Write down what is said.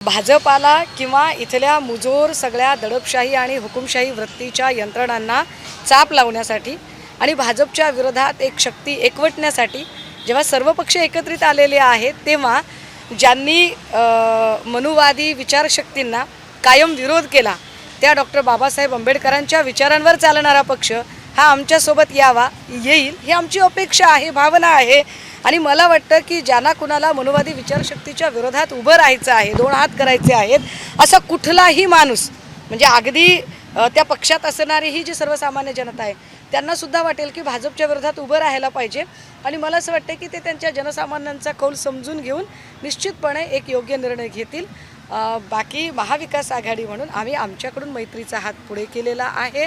भाजपाला किंवा इथल्या मुजोर सगळ्या दडपशाही आणि हुकुमशाही वृत्तीच्या यंत्रणांना चाप लावण्यासाठी आणि भाजपच्या विरोधात एक शक्ती एकवटण्यासाठी जेव्हा सर्व पक्ष एकत्रित आलेले आहेत तेव्हा ज्यांनी मनुवादी विचारशक्तींना कायम विरोध केला त्या डॉक्टर बाबासाहेब आंबेडकरांच्या विचारांवर चालणारा पक्ष हा आमच्यासोबत यावा येईल ही आमची अपेक्षा आहे भावना आहे. आणि मला वाटतं की ज्यांना कुणाला मनोवादी विचारशक्तीच्या विरोधात उभं राहायचं आहे दोन हात करायचे आहेत असा कुठलाही माणूस म्हणजे अगदी त्या पक्षात असणारी ही जी सर्वसामान्य जनता आहे त्यांना सुद्धा वाटेल की भाजपच्या विरोधात उभं राहायला पाहिजे. आणि मला असं वाटतं की ते त्यांच्या जनसामान्यांचा कौल समजून घेऊन निश्चितपणे एक योग्य निर्णय घेतील. बाकी महाविकास आघाडी म्हणून आम्ही आमच्याकडून मैत्रीचा हात पुढे केलेला आहे.